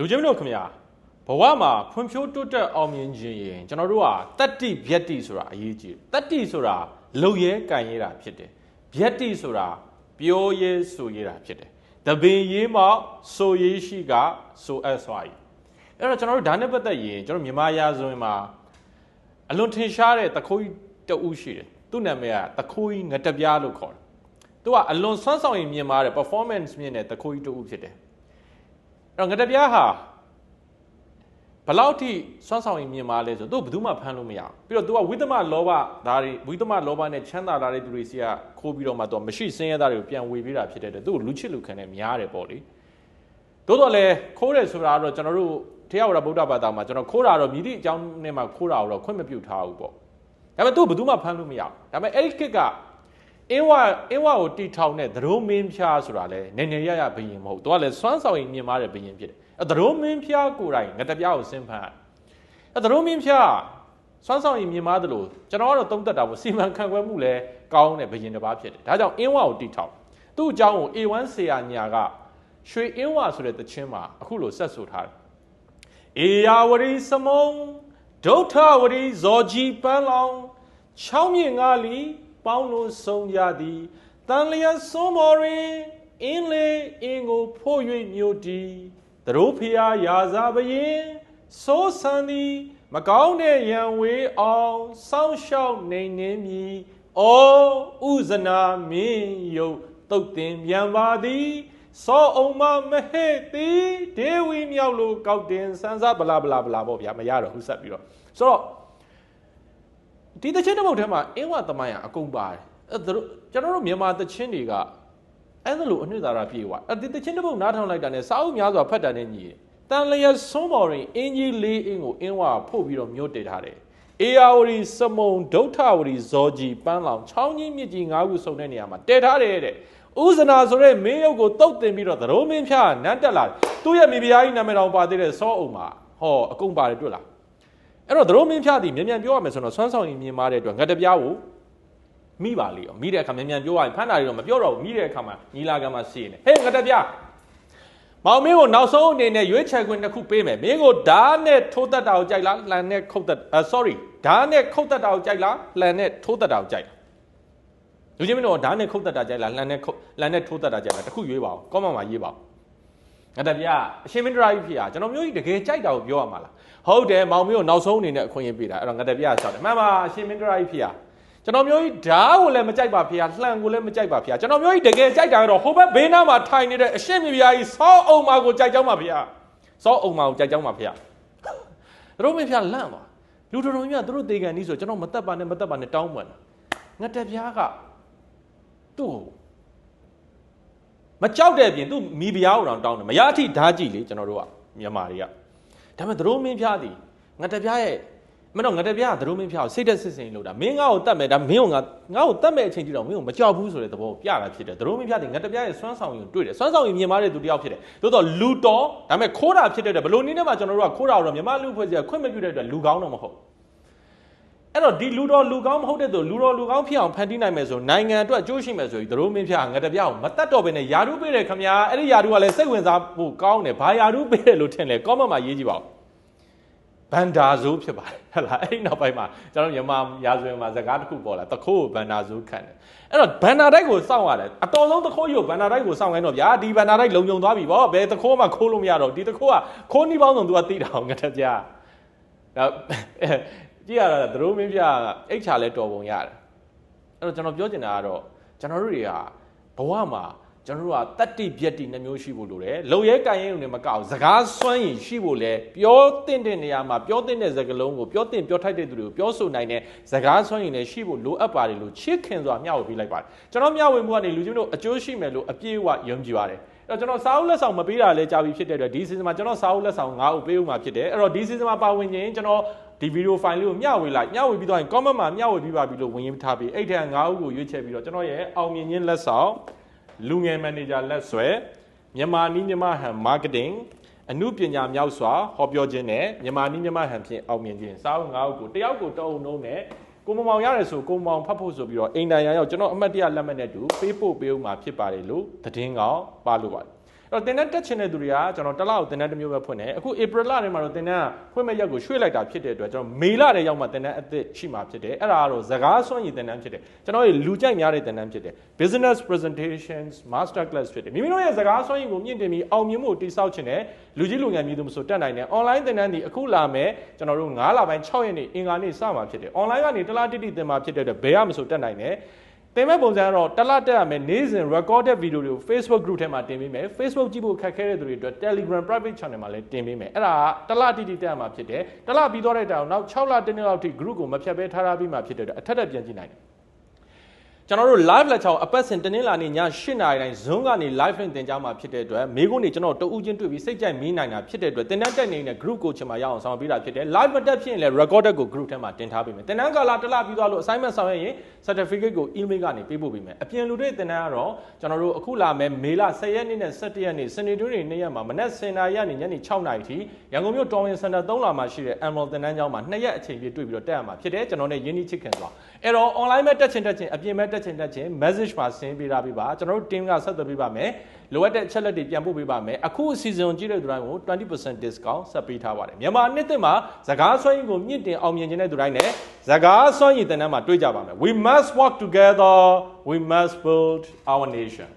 လူချင်းတို့ခင်ဗျာဘဝမှာဖွံ့ဖြိုးတိုးတက်အောင်မြင်ခြင်းရင်ကျွန်တော်တို့ကတတ္တိဗျတ္တိဆိုတာအရေးကြီးတယ်တတ္တိဆိုတာလုံရဲကံရဲတာဖြစ်တယ်ဗျတ္တိဆိုတာပြောရဲဆိုရဲတာဖြစ်တယ်တပင်ရေးမောက်ဆိုရေးရှိကဆိုအပ်စွာကြီးအဲ့တော့ကျွန်တော်တို့ဒါနဲ့ပတ်သက်ရင်ကျွန်တော်မြန်မာရာဇဝင်မှာအလွန်ထင်ရှားတဲ့တခိုးကြီးတအုပ်ရှိတယ်သူ့နာမည်ကတခိုးကြီးငတပြားလို့ခေါ်တယ်သူကအလွန်ဆွမ်းဆောင်ရည်မြင်မာတဲ့ performance မြင့်တဲ့တခိုးကြီးတအုပ်ဖြစ်တယ်အဲ့ တော့ငတပြားဟာဘယ်လောက်ထိစွမ်းဆောင်ရည်မြင်မာလဲဆိုတော့သူဘယ်သူမှဖမ်းလို့မရဘူးပြီးတော့သူကဝိသမလောဘဒါတွေဝိသမလောဘနဲ့ချမ်းသာလာတဲ့သူတွေစီကခိုးပြီးတော့မှသူကမရှိစင်းရဲသားတွေကိုပြန်ဝေပေးတာဖြစ်တဲ့အတွက်သူ့ကိုလူချစ်လူခံနဲ့များတယ်ပေါ့လေသို့တော်လည်းခိုးတယ်ဆိုတာကတော့ကျွန်တော်တို့တရားဝရဗုဒ္ဓဘာသာမှာကျွန်တော်ခိုးတာတော့မြည်သည့်အကြောင်းနဲ့မှခိုးတာတော့ခွင့်မပြုထားဘူးပေါ့ဒါပေမဲ့သူ့ဘယ်သူမှဖမ်းလို့မရဘူးဒါပေမဲ့အဲ့ဒီခေတ်က အင်းဝအင်းဝကိုတီထောင်တဲ့သရုံးမင်းဖျားဆိုတာလဲနေနေရရဘယင်မဟုတ်သူကလည်းစွမ်းဆောင်ရည်မြင်မာတဲ့ဘယင်ဖြစ်တယ်အဲသရုံးမင်းဖျားကိုယ်တိုင်ငတပြားကိုဆင်းဖမ်းအဲသရုံးမင်းဖျားစွမ်းဆောင်ရည်မြင်မာသလိုကျွန်တော်ကတော့သုံးသက်တာပေါ့စီမံခန့်ခွဲမှုလဲကောင်းတဲ့ဘယင်တစ်ပါးဖြစ်တယ်ဒါကြောင့်အင်းဝကိုတီထောင်သူ့အကြောင်းကို A1 ဆရာညာကရွှေအင်းဝဆိုတဲ့တခြင်းမှာအခုလိုဆက်ဆိုထားတယ်အေယာဝရီစမုံဒုဋ္ဌဝရီဇော်ကြီးပန်းလောင်ချောင်းမြင့်ငါလီ ပေါင်းလို့ဆုံးရသည်တန်လျက်စွန်းမော်ရင်အင်းလေးအင်းကိုဖို့၍မြို့တီသတို့ဖျားရာဇာပရင်စိုးစံသည်မကောင်းတဲ့ရန်ဝေးအောင်စောင်းရှောက်နေနေမည်အောဥဇနာမင်းယုတ်တုတ်တင်ပြန်ပါသည်စောအောင်မမဟဲ့သည်ဒေဝီမြောက်လို့ကောက်တင်စန်းစားဗလာဗလာဗလာပေါ့ဗျာမရတော့ဘူးဆက်ပြီးတော့ဆိုတော့ ဒီတချင်းတစ်ပုတ်ထဲမှာအင်းဝသမိုင်းကအကုန်ပါတယ်အဲ့ဒါကျွန်တော်တို့မြန်မာတချင်းတွေကအဲ့ဒါလိုအနှစ်သာရပြေသွားအဲ့ဒီတချင်းတစ်ပုတ်နားထောင်လိုက်တာနဲ့စာအုပ်များစွာဖတ်တာနဲ့ညီတယ်တန်လျက်ဆွန်းမော်ရင်အင်းကြီးလေးအင်းကိုအင်းဝဖို့ပြီးတော့မြို့တည်ထားတယ်အေယာဝရီစမုံဒုဋ္ဌဝရီဇောကြီးပန်းလောင်ချောင်းကြီးမြစ်ကြီး၅ခုစုံတဲ့နေရာမှာတည်ထားတယ်တဲ့ဥဇနာဆိုတဲ့မင်းရုပ်ကိုတုတ်တင်ပြီးတော့သရုံးမင်းဖျားနန်းတက်လာတယ်သူ့ရဲ့မိဖုရားကြီးနာမည်တော်ပါသေးတဲ့စောအုံမှာဟောအကုန်ပါတယ်တွေ့လား အဲ့တော့သရုံးမင်းဖျားသည်မြန်မြန်ပြောရမယ်ဆိုတော့ဆွမ်းဆောင်ရင်မြင်မာတဲ့အတွက်ငါတပြားကိုမိပါလေရောမိတဲ့အခါမြန်မြန်ပြောရရင်ဖမ်းတာတွေတော့မပြောတော့ဘူးမိတဲ့အခါမှာညီလာခံမှာစီးနေဟေးငါတပြားမောင်မင်းကိုနောက်ဆုံးအနေနဲ့ရွေးချယ်ခွင့်တစ်ခုပေးမယ်မင်းကိုဓာတ်နဲ့ထိုးတက်တာကိုကြိုက်လားလှန်နဲ့ခုတ်တက်အာ sorry ဓာတ်နဲ့ခုတ်တက်တာကိုကြိုက်လားလှန်နဲ့ထိုးတက်တာကိုကြိုက်လားလူချင်းမင်းတို့ဓာတ်နဲ့ခုတ်တက်တာကြိုက်လားလှန်နဲ့ခုတ်လှန်နဲ့ထိုးတက်တာကြိုက်လားတစ်ခုရွေးပါဦးကောမန့်မှာရေးပါဦးငါ တပြားအရှင်မင်းဒရာကြီးဖြစ်ရကျွန်တော်မျိုးကြီးတကယ်ကြိုက်တာကိုပြောရမှာလားဟုတ်တယ်မောင်မင်းကိုနောက်ဆုံးအနေနဲ့အခွင့်အရေးပေးတာအဲ့တော့ငါတပြားဆောက်တယ်မှန်ပါအရှင်မင်းဒရာကြီးဖြစ်ရကျွန်တော်မျိုးကြီးဓာတ်ကိုလည်းမကြိုက်ပါဖေ။လှန်ကိုလည်းမကြိုက်ပါဖေ။ကျွန်တော်မျိုးကြီးတကယ်ကြိုက်တာကတော့ဟိုဘက်ဘေးနားမှာထိုင်နေတဲ့အရှင်းမြပြားကြီးစောအုံမာကိုကြိုက်ကြောင်းပါဖေ။စောအုံမာကိုကြိုက်ကြောင်းပါဖေ။သူတို့မဖေလန့်သွား။လူတော်တော်များသူတို့တေကန်ကြီးဆိုကျွန်တော်မတက်ပါနဲ့မတက်ပါနဲ့တောင်းပန်တာ။ငါတက်ပြားကသူ့ကို မကြောက်တဲ့အပြင်သူ့မိဖုရားကိုတောင်တောင်းတယ်မရအထိဓာတ်ကြည့်လေကျွန်တော်တို့ကမြန်မာတွေကဒါပေမဲ့သူတို့မင်းဖျားသည်ငါတက်ပြားရဲ့မင်းတော့ငါတပြားသတို့မင်းဖျားကိုစိတ်သက်စစ်စင်လို့တာမင်းငါ့ကိုတတ်မယ်ဒါမင်းကငါငါ့ကိုတတ်မယ်အချိန်တိတော့မင်းကိုမကြောက်ဘူးဆိုတဲ့သဘောကိုပြတာဖြစ်တယ်သတို့မင်းဖျားဒီငါတပြားရဲ့စွမ်းဆောင်ရင်တွေ့တယ်စွမ်းဆောင်ရင်မြင်မာတဲ့သူတယောက်ဖြစ်တယ်သို့တော့လူတော်ဒါပေမဲ့ခိုးတာဖြစ်တဲ့အတွက်ဘလို့နည်းနဲ့မှကျွန်တော်တို့ကခိုးတာတော့မြမလူဖွဲ့စီကခွင့်မပြုတဲ့အတွက်လူကောင်းတော့မဟုတ် အဲ့တော့ဒီလူတော်လူကောင်းမဟုတ်တဲ့သူလူတော်လူကောင်းဖြစ်အောင်ဖန်တီးနိုင်မယ်ဆိုနိုင်ငံအတွက်အကျိုးရှိမယ်ဆိုပြီးသတို့မင်းဖျားငါတပြားကိုမတတ်တော့ဘဲနဲ့ယာရုပေးတယ်ခမညာအဲ့ဒီယာရုကလည်းစိတ်ဝင်စားဖို့ကောင်းတယ်ဘာယာရုပေးတယ်လို့ထင်လဲကောမန့်မှာရေးကြည့်ပါဦးဘန္တာဇိုးဖြစ်ပါတယ်ဟဲ့လားအဲ့ဒီနောက်ပိုင်းမှာကျွန်တော်မြန်မာရာဇဝင်မှာစကားတစ်ခုပေါ်လာတခိုးကိုဘန္တာဇိုးခံတယ်အဲ့တော့ဘန္တာတိုက်ကိုစောင့်ရတယ်အတော်ဆုံးတခိုးရုပ်ဘန္တာတိုက်ကိုစောင့်ခိုင်းတော့ဗျာဒီဘန္တာတိုက်လုံုံသွားပြီဗောဘယ်တခိုးမှခိုးလို့မရတော့ဒီတခိုးကခိုးနီးပေါင်းစုံသူကသိတာအောင်ငါတက်ကြဒါ ကြည့်ရတာသရိုးမင်းပြအိတ်ချလဲတော်ပုံရတယ်အဲ့တော့ကျွန်တော်ပြောချင်တာကတော့ကျွန်တော်တို့တွေကဘဝမှာကျွန်တော်တို့ကတတ္တိဗျက်တိနှမျိုးရှိဖို့လိုတယ်လုံရဲကန်ရဲုံနဲ့မကောက်စကားစွမ်းရင်ရှိဖို့လဲပြောတဲ့တဲ့နေရာမှာပြောတဲ့တဲ့စကားလုံးကိုပြောတဲ့ပြောထိုက်တဲ့သူတွေကိုပြောဆိုနိုင်တဲ့စကားစွမ်းရင်လည်းရှိဖို့လိုအပ်ပါတယ်လို့ချစ်ခင်စွာမျှဝေပေးလိုက်ပါတယ်ကျွန်တော်မျှဝေမှုကနေလူချင်းတို့အကျိုးရှိမယ်လို့အပြည့်အဝယုံကြည်ပါတယ်အဲ့တော့ကျွန်တော်စာအုပ်လက်ဆောင်မပေးတာလဲကြာပြီဖြစ်တဲ့အတွက်ဒီ season မှာကျွန်တော်စာအုပ်လက်ဆောင်9အုပ်ပေးဦးမှာဖြစ်တယ်အဲ့တော့ဒီ season မှာပါဝင်ရင်ကျွန်တော် ဒီဗီဒီယိုဖိုင်လေးကိုမျှဝေလိုက်မျှဝေပြီးတော့ရင် comment မှာမျှဝေပြီးပါပြီလို့ဝင်ရထားပြီးအဲ့ထက်9ဦးကိုရွေးချယ်ပြီးတော့ကျွန်တော်ရဲ့အောင်မြင်ခြင်းလက်ဆောင်လူငယ်မန်နေဂျာလက်ဆွဲမြန်မာနီးမြန်မာဟန်မားကတ်တင်းအမှုပညာမြောက်စွာဟောပြောခြင်းနဲ့မြန်မာနီးမြန်မာဟန်ဖြင့်အောင်မြင်ခြင်းစာအုပ်9ဦးကိုတယောက်ကိုတအုံနှုံးနဲ့ကိုမမောင်ရတယ်ဆိုကိုမောင်ဖတ်ဖို့ဆိုပြီးတော့အိမ်တိုင်ရရောက်ကျွန်တော်အမှတ်တရလက်မှတ်နဲ့တူပေးပို့ပေးဦးမှာဖြစ်ပါတယ်လို့သတင်းကောင်းပါလို့ပါတယ်အဲ့ တော့တင်တန်းတက်ချင်တဲ့သူတွေကကျွန်တော်တစ်လကိုတင်တန်းတစ်မျိုးပဲဖွင့်တယ်အခု April လထဲမှာတော့တင်တန်းကဖွင့်မဲ့ရက်ကိုရွှေ့လိုက်တာဖြစ်တဲ့အတွက်ကျွန်တော်မေလထဲရောက်မှတင်တန်းအသစ်ရှိမှာဖြစ်တယ်အဲ့ဒါကတော့စကားစွမ်းရည်တင်တန်းဖြစ်တယ်ကျွန်တော်ရဲ့လူကြိုက်များတဲ့တင်တန်းဖြစ်တယ် business presentations master class ဖြစ်တယ်မိမိတို့ရဲ့စကားစွမ်းရည်ကိုမြင့်တင်ပြီးအောင်မြင်မှုတိစောက်ချင်တဲ့လူကြီးလူငယ်မျိုးသူမဆိုတက်နိုင်တယ် online တင်တန်းဒီအခုလာမယ်ကျွန်တော်တို့9လပိုင်း6ရက်နေ့အင်္ဂါနေ့စမှာဖြစ်တယ် online ကနေတစ်လားတိတိတင်မှာဖြစ်တဲ့အတွက်ဘယ်ရမဆိုတက်နိုင်တယ် တင်မဲ့ပုံစံကတော့တစ်လတက်ရမယ်နေ့စဉ် recorded video တွေကို Facebook group ထဲမှာတင်ပေးမယ် Facebook ကြည့်ဖို့ခက်ခဲတဲ့သူတွေအတွက် Telegram private channel မှာလည်းတင်ပေးမယ်အဲ့ဒါကတစ်လတိတိတက်ရမှာဖြစ်တယ်တစ်လပြီးတော့တဲ့တောင်နောက်6လတစ်နှစ်လောက်ထိ group ကိုမဖြတ်ဘဲထားထားပြီးမှဖြစ်တဲ့အတွက်အထက်ထက်ပြန်ကြည့်နိုင်တယ် ကျွန်တော်တို့ live lecture ကိုအပတ်စဉ်တနင်္လာနေ့ည8:00နာရီတိုင်း Zoom ကနေ live link တင်ကြမှာဖြစ်တဲ့အတွက်မိကုန်းနေကျွန်တော်တဦးချင်းတွေ့ပြီးစိတ်ကြိုက်မီးနိုင်တာဖြစ်တဲ့အတွက်တင်တန်းတက်နေတဲ့ group ကိုချင်မှရအောင်ဆောင်ပေးတာဖြစ်တယ် live မတက်ဖြစ်ရင်လည်း recorded ကို group ထဲမှာတင်ထားပေးမယ်တင်တန်းကာလတစ်လပြီးသွားလို့ assignment ဆောင်ရရင် certificate ကို email ကနေပေးပို့ပေးမယ်အပြင်လူတွေတင်တန်းကတော့ကျွန်တော်တို့အခုလာမယ်မေလ10ရက်နေ့နဲ့17ရက်နေ့စနေတွင်းနေ့ရက်မှာမနက်10:00နာရီကနေညနေ6:00နာရီထိရန်ကုန်မြို့တော်ဝင်စင်တာ3လမှာရှိတဲ့ Emerald တင်တန်းကျောင်းမှာ2ရက်အချိန်ပြည့်တွေ့ပြီးတော့တက်ရမှာဖြစ်တယ်ကျွန်တော်နဲ့ယင်းနှိချစ်ခင်စွာအဲ့တော့ online မဲ့တက်ချင်တက်ချင်အပြင်မဲ့တက်ချင်တက်ချင် message မှာဆင်းပေးထားပေးပါကျွန်တော်တို့ team ကဆက်သွယ်ပေးပါမယ်လိုအပ်တဲ့အချက်လက်တွေပြန်ပို့ပေးပါမယ်အခုအစီအစဉ်ကိုကြည့်တဲ့သူတိုင်းကို20% discount ဆက်ပေးထားပါတယ်မြန်မာနှစ်သစ်မှာစကားဆွမ်းရည်ကိုမြင့်တင်အောင်မြင်ခြင်းတဲ့သူတိုင်းနဲ့စကားဆွမ်းရည်တင်တန်းမှာတွေ့ကြပါမယ် we must work together we must build our nation